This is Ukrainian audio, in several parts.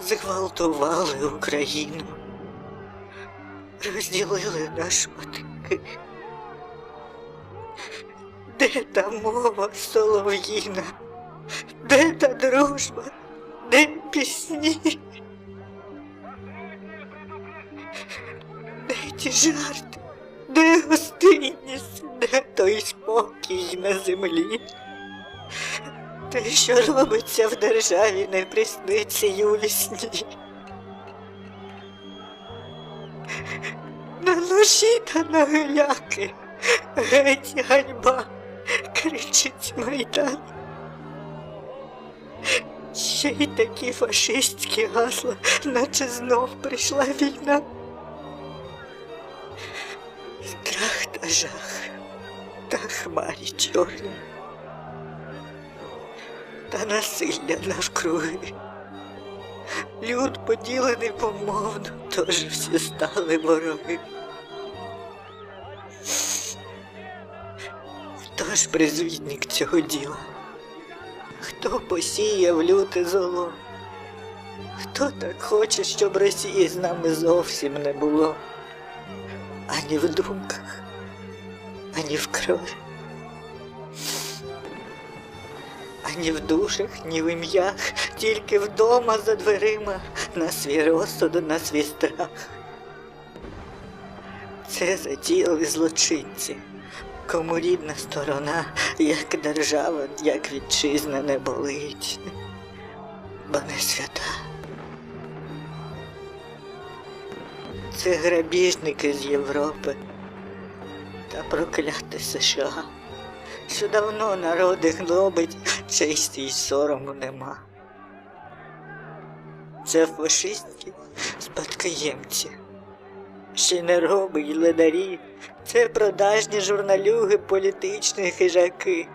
Зґвалтували Україну, розділили на шматки. Де та мова солов'їна? Де та дружба? Де пісні? Де ті жарти? Де гостинність? Де той спокій на землі? Те, що робиться в державі, не присниться й у вісні. На ножі та на гиляки, геть ганьба, кричить майдан. Ще й такі фашистські гасла, наче знов прийшла війна. Жах, та хмарі чорні та насилля навкруги. Люд поділений помовно, тож всі стали вороги. Хто ж призвідник цього діла? Хто посіяв люте зло? Хто так хоче, щоб Росії з нами зовсім не було? Ані в думках, ані в крові. Ані в душах, ні в ім'ях, тільки вдома за дверима, на свій розсуд, на свій страх. Це затіяли злочинці, кому рідна сторона, як держава, як вітчизна не болить, бо не свята. Це грабіжники з Європи та прокляте США що давно народи гнобить, честі й сорому нема. Це фашистські спадкоємці, ще не роби й ледарі, це продажні журналюги, політичні хижаки.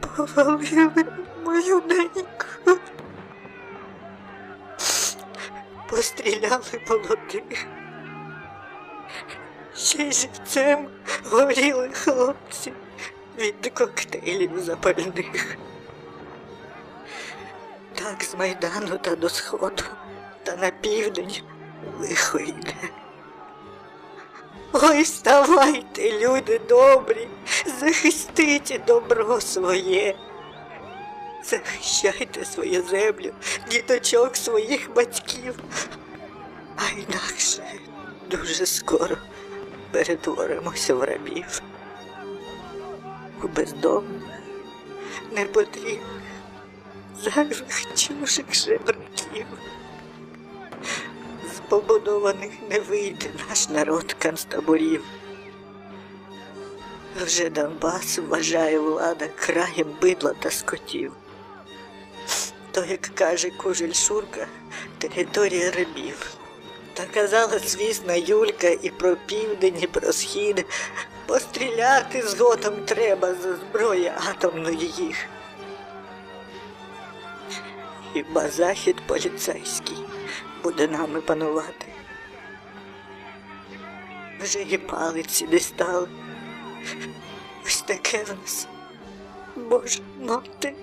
Повалили мою неньку. Постріляли молодих. Ще живцем горіли хлопці від коктейлів запальних. Так з Майдану та до Сходу, та на південь лихо йде. Ой, вставайте, люди добрі, захистіть добро своє. Захищайте свою землю, діточок своїх батьків, а інакше дуже скоро перетворимося в рабів, у бездомних, непотрібних, зайвих чужих жебраків. З побудованих не вийде наш народ концтаборів. Вже Донбас вважає влада краєм бидла та скотів. То, як каже Кужель Шурка, територія рабів. Та казала, звісно, Юлька і про південь, і про схід. Постріляти згодом треба за зброї атомної їх. Хіба захід поліцейський буде нами панувати? Вже і палиці дістали. Ось таке в нас, Боже мати.